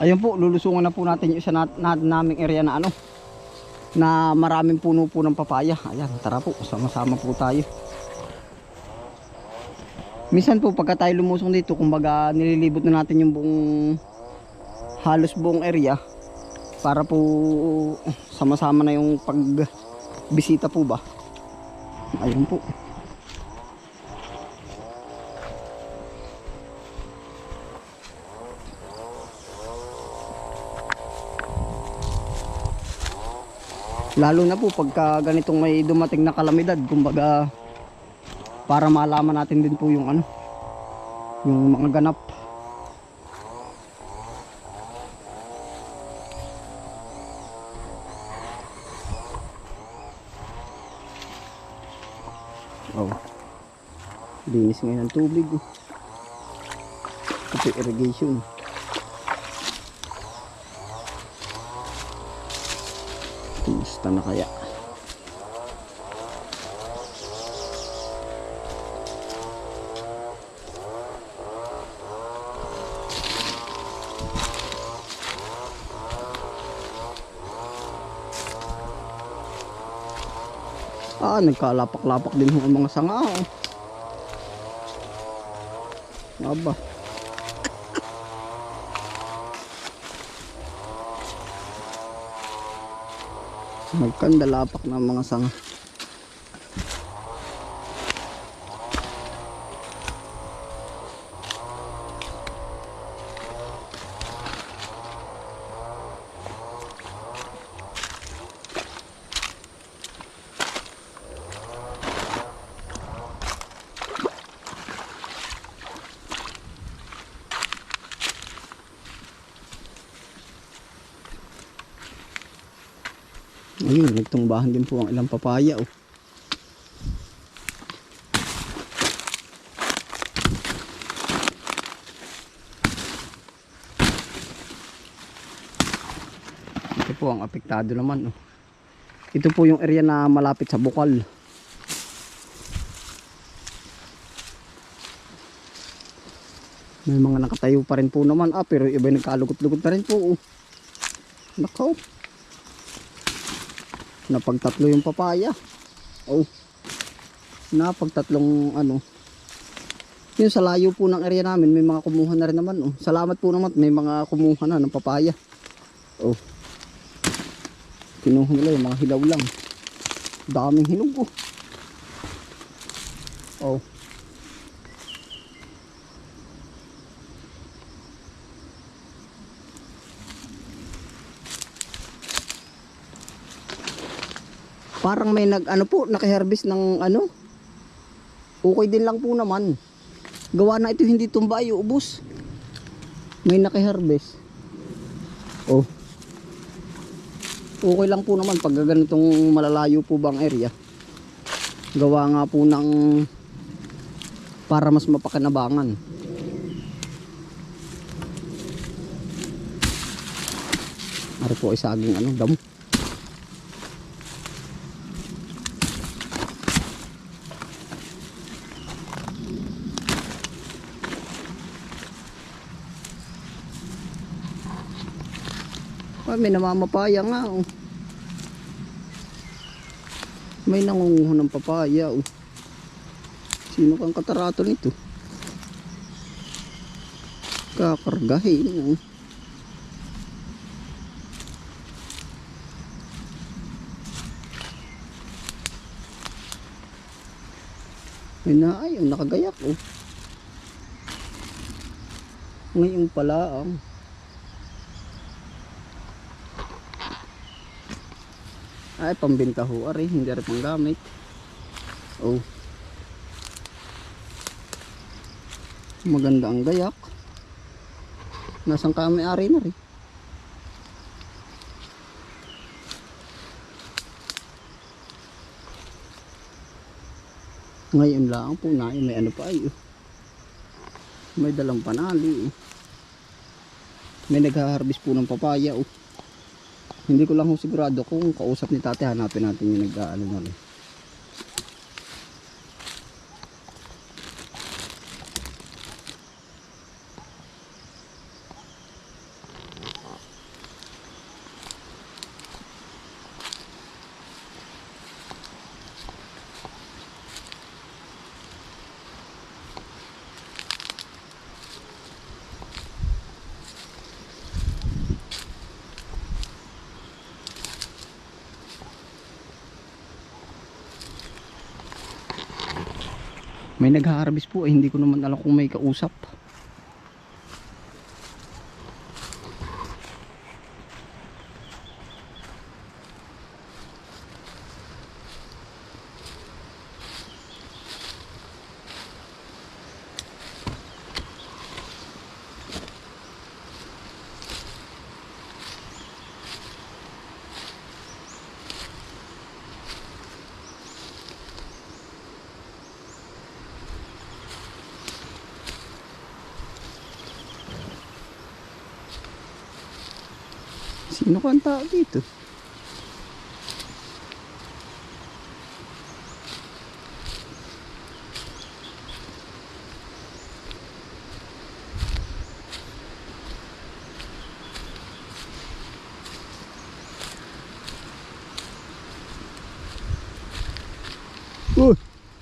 Ayun po, lulusungan na po natin yung isa na, na, naming area na ano. Na maraming puno po ng papaya. Ayan, tara po, sama-sama po tayo. Minsan po pagka tayo lumusong dito, kumbaga nililibot na natin yung buong halos buong area para po sama-sama na yung pagbisita po ba. Ayun po. Lalo na po pagka ganitong may dumating na kalamidad, kumbaga para malaman natin din po yung ano, yung mga ganap. Oh. Linis ngayon ng tubig. oh. Ito irrigation. Kumusta na kaya? Ah, nagkalapak-lapak din ho mga sanga. Oh. Aba. Nagkandalapak ng mga sanga. Ayun, nagtumbahan din po ang ilang papaya. Oh. Ito po ang apektado naman. Oh. Ito po yung area na malapit sa bukal. May mga nakatayo pa rin po naman. Ah, pero iba nagkalugot-lugot na rin po. Oh. Nakaw. Napagtatlo yung papaya. Oh. Napagtatlong ano. Yung sa layo po ng area namin, may mga kumuha na rin naman. Oh. Salamat po naman, may mga kumuha na ng papaya. Oh. Kinuha nila yung mga hilaw lang. Daming hinog oh. Oh. Parang may nag ano po, nakaherbis ng ano. Okay din lang po naman. Gawa na ito hindi tumbay, ubos. May nakaherbis. Oh. Okay lang po naman pag ganitong malalayo po bang area. Gawa nga po ng para mas mapakinabangan. Ari po ay saging ano, damo. Ay, may namamapaya nga oh. May nangunguha ng papaya oh. Sino kang katarato nito? Kakargahin oh. Ay na ay, oh, nakagayak oh. Ngayon pala ang Ay, pambinta ho, ari. Hindi rin pang gamit. Oh. Maganda ang gayak. Nasang kami ari na rin. Ngayon lang po na may ano pa ay. oh. May dalang panali. oh. May nagha-harvest po ng papaya. Oh. Hindi ko lang ho sigurado kung kausap ni tate hanapin natin yung nag-ano na rin. May nag-harvest po eh, hindi ko naman alam kung may kausap. Sino ka tao dito? Uh,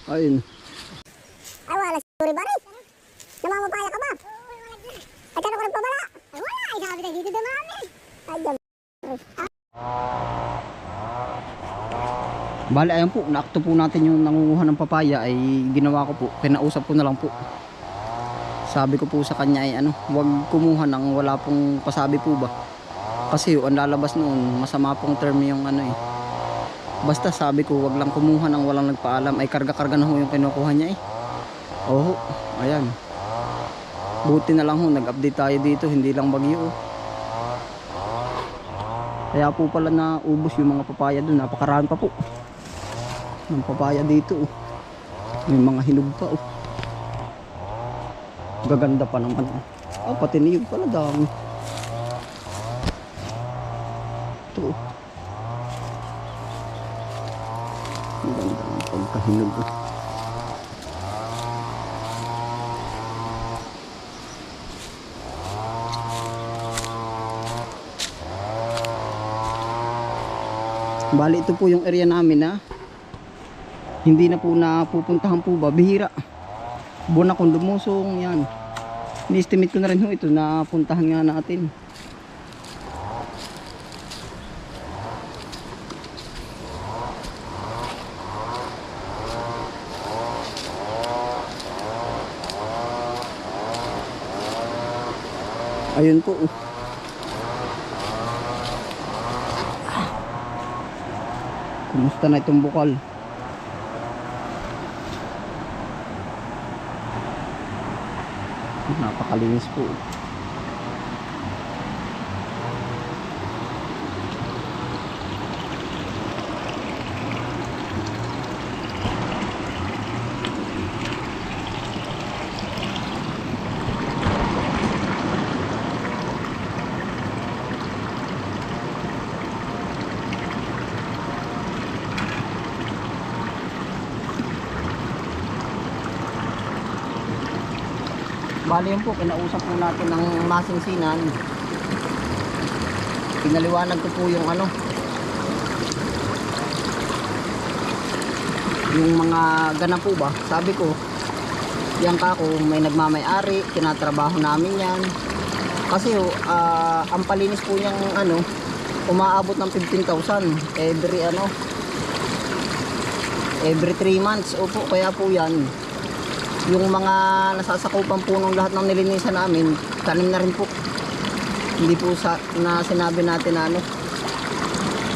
ayun. Ay, wala siguro ba rin? Namamapaya ka ba? At ano ko rin pabala? Ay, wala. Ay, sabi na dito dumami. Ay, dam. Bale, ayan po, naakto po natin yung nangunguha ng papaya ay ginawa ko po, kinausap ko na lang po. Sabi ko po sa kanya ay ano, wag kumuha ng wala pong pasabi po ba. Kasi ang lalabas noon, masama pong term yung ano eh. Basta sabi ko, wag lang kumuha ng walang nagpaalam, ay karga-karga na ho yung kinukuha niya eh. Oo, ayan. Buti na lang ho, nag-update tayo dito, hindi lang bagyo oh. Kaya po pala na ubos yung mga papaya doon, napakaraan pa po ng papaya dito oh. may mga hinog pa oh. gaganda pa naman oh. oh pati niyog pala dami ito oh. ang ganda ng pagkahinog oh. Bali ito po yung area namin na hindi na po napupuntahan po ba? Bihira. Buwan akong lumusong yan. Ni-estimate ko na rin ho ito. Na puntahan nga natin. Ayun po. Kumusta na itong bukal napakalinis po Bali yun po, kinausap po natin ng masinsinan. Pinaliwanag ko po yung ano. Yung mga ganap po ba? Sabi ko, yan ka ko, may nagmamay-ari, tinatrabaho namin yan. Kasi ah, ang palinis po niyang ano, umaabot ng 15,000 every ano, every 3 months. Opo, kaya po yan, yung mga nasasakupan po ng lahat ng nilinisan namin, tanim na rin po. Hindi po sa, na sinabi natin na ano,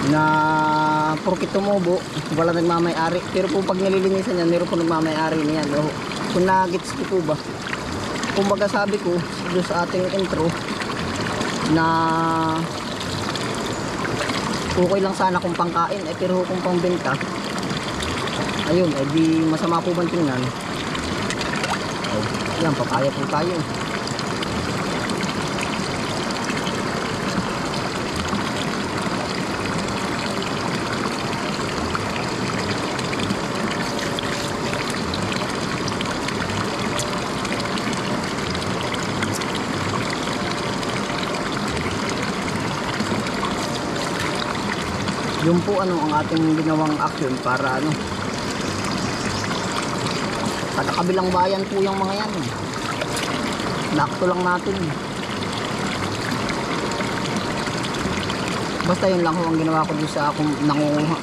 na porkit tumubo, wala nagmamay-ari. Pero po pag nililinisan yan, meron po nagmamay-ari niyan. O, kung nagets ko po ba, kumbaga sabi ko, doon sa ating intro, na okay lang sana kung pangkain, eh pero kung pangbenta, ayun, eh di masama po bang tingnan. Yan, papaya po tayo. Yung po ano ang ating ginawang action para ano Taga kabilang bayan po yung mga yan. Lakto lang natin. Basta yun lang ho ang ginawa ko doon sa akong nangunguha.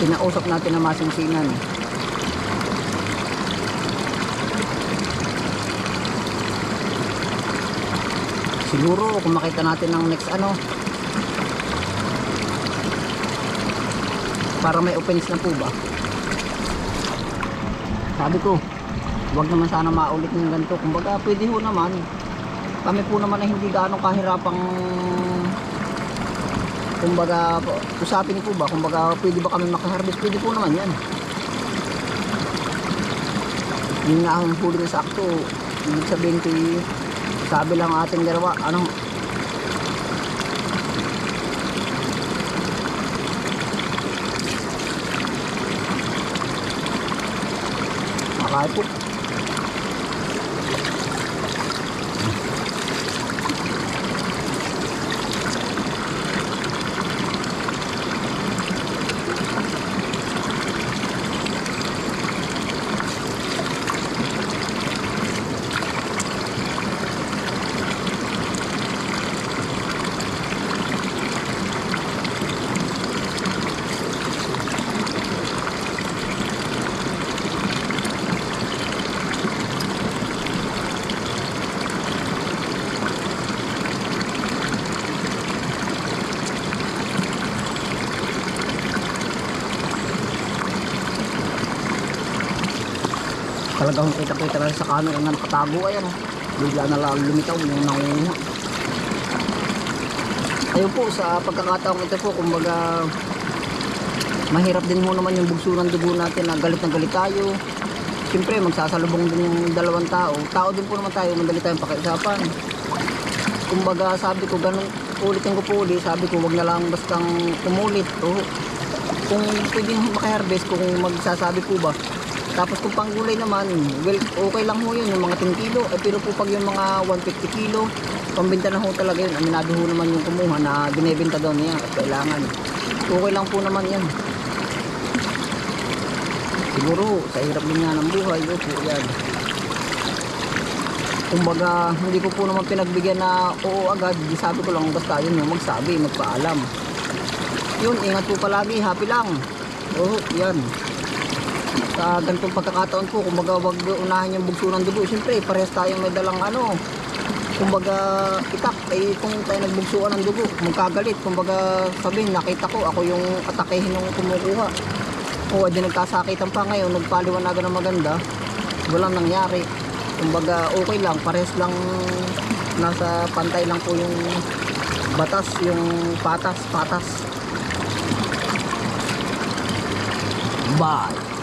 Kinausap natin na masinsinan. Siguro kung makita natin ng next ano para may offense na po ba? Sabi ko wag naman sana maulit ng ganito. Kumbaga pwede ho naman. Kami po naman ay hindi gaano kahirapang kumbaga usapin po ba? Kumbaga pwede ba kami makaharvest? Pwede po naman yan. Yun nga ang huli na sakto. Ibig sabihin eh, sabi lang ating dalawa ano марку Talagang kita kita lang sa camera nga nakatago ayan. oh. Bigla na lang lumitaw yung nangunguha. Ayun po sa pagkakataong ito po kumbaga mahirap din ho naman yung bugso ng dugo natin na galit na galit tayo. Siyempre magsasalubong din yung dalawang tao. Tao din po naman tayo, madali tayong pakiusapan. Kumbaga sabi ko ganun ulitin ko po ulit, sabi ko wag na lang bastang umulit. O, kung pwedeng makaharvest, kung magsasabi po ba, tapos kung panggulay naman, well, okay lang ho yun, yung mga 10 kilo. Eh, pero po pag yung mga 150 kilo, pambenta na ho talaga yun. Aminado ho naman yung kumuha na binibenta daw niya at kailangan. Okay lang po naman yan. Siguro, sa hirap din nga ng buhay, yun po yan. Kumbaga, hindi ko po naman pinagbigyan na oo agad. Sabi ko lang, basta yun yung magsabi, magpaalam. Yun, ingat po palagi, happy lang. Oo, yan sa ganitong pagkakataon po, kumbaga wag unahin yung bugso ng dugo. Siyempre, parehas tayong may dalang ano, kumbaga itak, eh kung tayo nagbugsuan ng dugo, magkagalit. Kumbaga sabihin, nakita ko, ako yung atakehin ng kumukuha. O, di nagkasakitan pa ngayon, nagpaliwanagan ng maganda, walang nangyari. Kumbaga, okay lang, parehas lang nasa pantay lang po yung batas, yung patas, patas. Bye.